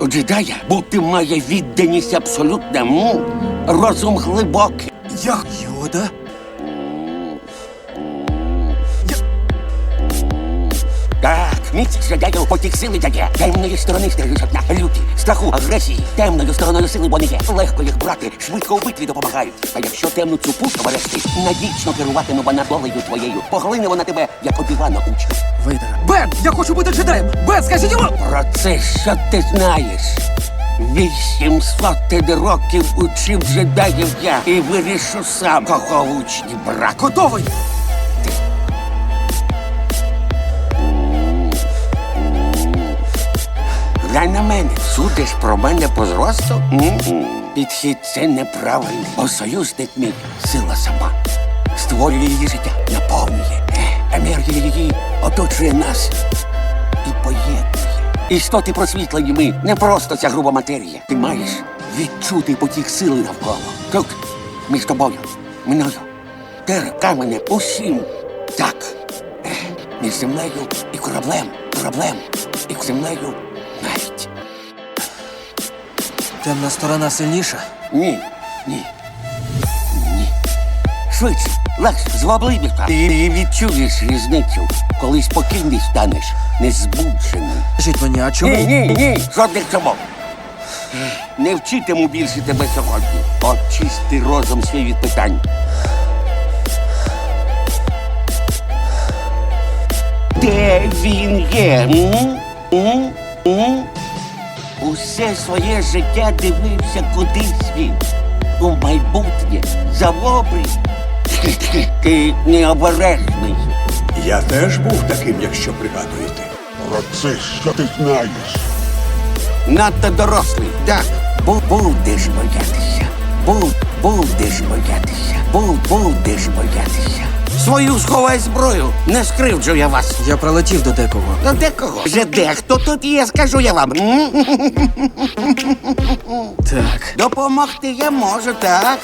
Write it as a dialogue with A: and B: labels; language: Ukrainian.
A: У джедая бути має відданість абсолютному, розум глибокий.
B: Я Йода?
A: Так, міць джедаю потік сили дає. Темної сторони стережуть одна. Люті, страху, агресії. Темною стороною сили вони є. Легко їх брати, швидко у битві допомагають. А якщо темну цю пушу берегти, надічно керуватиме вона долею твоєю. Поглине вона тебе, як обівана учня.
B: Вейдера. Бен! Я хочу бути джедаєм! Бен, скажіть йому!
A: Про це що ти знаєш? Вісімсот років учив джедаїв я і вирішу сам, кого учні брати.
B: Готовий!
A: Глянь на мене, судиш про мене по зросту? М-м. Підхід це неправильний, бо союзник мій сила сама. Створює її життя, наповнює. Е, Енергія її оточує нас і поєднує. Істоти просвітлені ми, не просто ця груба матерія. Ти маєш відчути потік сили навколо. Тут, між тобою, мною, тер камене усім. Так. Е, Між землею і кораблем, кораблем і землею навіть.
B: Темна сторона сильніша.
A: Ні, ні. Ні. Швидше, легше, звабливіше. Ти відчуєш різницю, коли спокійний станеш, незбуджений.
B: Скажіть мені, а чому?
A: Ні, ні, ні, жодних чому. Не вчитиму більше тебе сьогодні. Очисти розум свій від питань. Де він є? М? М? М? Усе своє життя дивився кудись він. У майбутнє, за обрій. Ти необережний.
C: Я теж був таким, якщо пригадуєте.
D: Про це що ти знаєш?
A: Надто дорослий. Так. Бу- Будеш боятися. Бу- Будеш боятися. Свою сховай зброю. Не скривджу я вас.
B: Я прилетів до декого.
A: До декого? Вже дехто тут є, скажу я вам.
B: Так.
A: Допомогти я можу, так.